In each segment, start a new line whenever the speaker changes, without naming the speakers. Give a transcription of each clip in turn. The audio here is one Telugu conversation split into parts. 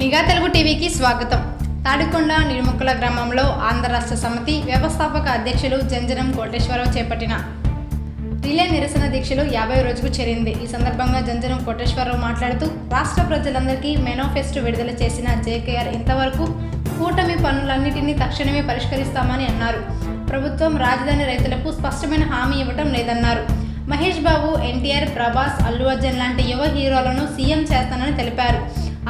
నిఘా తెలుగు టీవీకి స్వాగతం. తాడికొండ నిడుముక్కల గ్రామంలో ఆంధ్ర రాష్ట్ర సమితి వ్యవస్థాపక అధ్యక్షులు జంజనం కోటేశ్వరరావు చేపట్టిన రిలే నిరసన దీక్షలు యాభై రోజుకు చేరింది. ఈ సందర్భంగా జంజనం కోటేశ్వరరావు మాట్లాడుతూ రాష్ట్ర ప్రజలందరికీ మేనోఫెస్టో విడుదల చేసిన జేకేఆర్ ఇంతవరకు కూటమి పనులన్నిటినీ తక్షణమే పరిష్కరిస్తామని అన్నారు. ప్రభుత్వం రాజధాని రైతులకు స్పష్టమైన హామీ ఇవ్వటం లేదన్నారు. మహేష్ బాబు ఎన్టీఆర్ ప్రభాస్ అల్లు అర్జున్ లాంటి యువ హీరోలను సీఎం చేస్తానని తెలిపారు.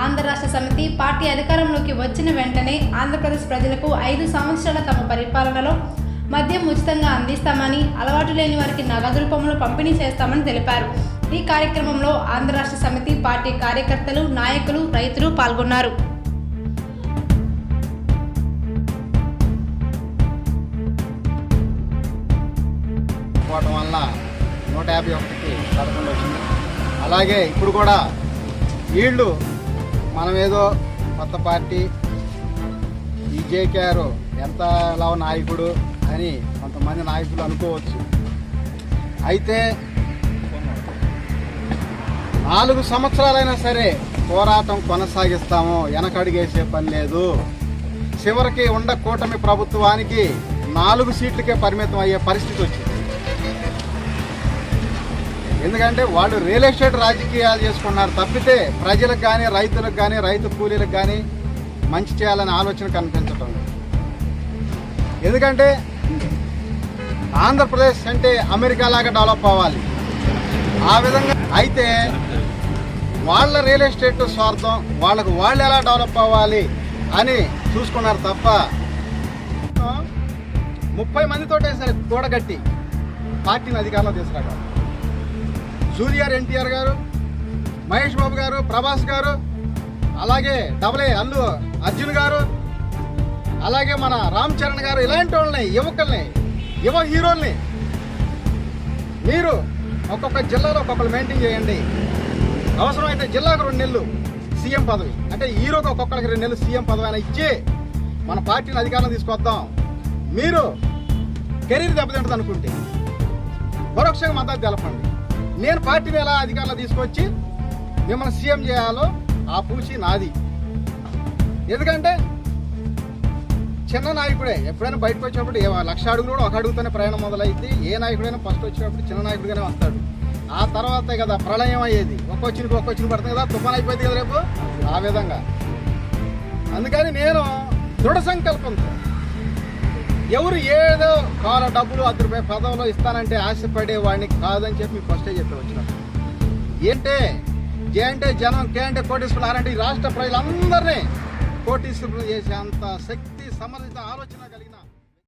ఆంధ్ర రాష్ట్ర సమితి పార్టీ అధికారంలోకి వచ్చిన వెంటనే ఆంధ్రప్రదేశ్ ప్రజలకు ఐదు సంవత్సరాల తమ పరిపాలనలో మద్యం ఉచితంగా అందిస్తామని అలవాటు లేని వారికి నగదు రూపంలో పంపిణీ చేస్తామని తెలిపారు. ఈ కార్యక్రమంలో ఆంధ్ర రాష్ట్ర సమితి పార్టీ కార్యకర్తలు నాయకులు రైతులు పాల్గొన్నారు.
పోవటం వల్ల నూట యాభై ఒకటికి పదకొండు వచ్చింది. అలాగే ఇప్పుడు కూడా వీళ్ళు మనమేదో కొత్త పార్టీ ఈ ఎంత ఎలా నాయకుడు అని కొంతమంది నాయకులు అనుకోవచ్చు. అయితే నాలుగు సంవత్సరాలైనా సరే పోరాటం కొనసాగిస్తాము వెనకడిగేసే పని లేదు. చివరికి ఉండ కూటమి ప్రభుత్వానికి నాలుగు సీట్లకే పరిమితం అయ్యే పరిస్థితి వచ్చింది. ఎందుకంటే వాళ్ళు రియల్ ఎస్టేట్ రాజకీయాలు చేసుకున్నారు తప్పితే ప్రజలకు కానీ రైతులకు కానీ రైతు కూలీలకు కానీ మంచి చేయాలనే ఆలోచన కనిపించటం ఎందుకంటే ఆంధ్రప్రదేశ్ అంటే అమెరికా లాగా డెవలప్ అవ్వాలి. ఆ విధంగా అయితే వాళ్ళ రియల్ ఎస్టేట్ స్వార్థం వాళ్ళకు వాళ్ళు ఎలా డెవలప్ అవ్వాలి అని చూసుకున్నారు తప్ప ముప్పై మందితో సరే కూడగట్టి పార్టీని అధికారంలో తీసుకురావాలి జూనియర్ ఎన్టీఆర్ గారు మహేష్ బాబు గారు ప్రభాస్ గారు అలాగే డబల్ ఏ అల్లు అర్జున్ గారు అలాగే మన రామ్ చరణ్ గారు ఇలాంటి వాళ్ళని యువకుల్ని యువ హీరోల్ని మీరు ఒక్కొక్క జిల్లాలో ఒక్కొక్కరు మెయింటైన్ చేయండి. అవసరమైతే జిల్లాకు రెండు నెలలు సీఎం పదవి. అంటే హీరోకి ఒక్కొక్కరికి రెండు నెలలు సీఎం పదవి అయినా ఇచ్చి మన పార్టీని అధికారం తీసుకొద్దాం. మీరు కెరీర్ దెబ్బతింటుంది అనుకుంటే పరోక్షంగా మద్దతు తెలపండి. నేను పార్టీని ఎలా అధికారంలో తీసుకొచ్చి మిమ్మల్ని సీఎం చేయాలో ఆ పూచి నాది. ఎందుకంటే చిన్న నాయకుడే ఎప్పుడైనా బయటకు వచ్చినప్పుడు లక్ష అడుగులు కూడా ఒక అడుగుతోనే ప్రయాణం మొదలైతే ఏ నాయకుడైనా ఫస్ట్ వచ్చినప్పుడు చిన్న నాయకుడిగానే వస్తాడు. ఆ తర్వాతే కదా ప్రళయం అయ్యేది. ఒక్కొక్క ఒక్కొచ్చిన పడుతుంది కదా తుఫాన్ అయిపోయింది కదా రేపు? ఆ విధంగా. అందుకని నేను దృఢ సంకల్పంతో ఎవరు ఏదో కాల డబ్బులు అర్ధ రూపాయి పదవులో ఇస్తానంటే ఆశపడే వాడిని కాదని చెప్పి మీకు ఫస్టే చెప్పి వచ్చిన. ఏంటే? జే అంటే జనం కే అంటే కోటీశ్వరులు అలాంటి రాష్ట్ర ప్రజలందరినీ కోటీశ్వరులు చేసే అంత శక్తి సమర్థిత ఆలోచన కలిగిన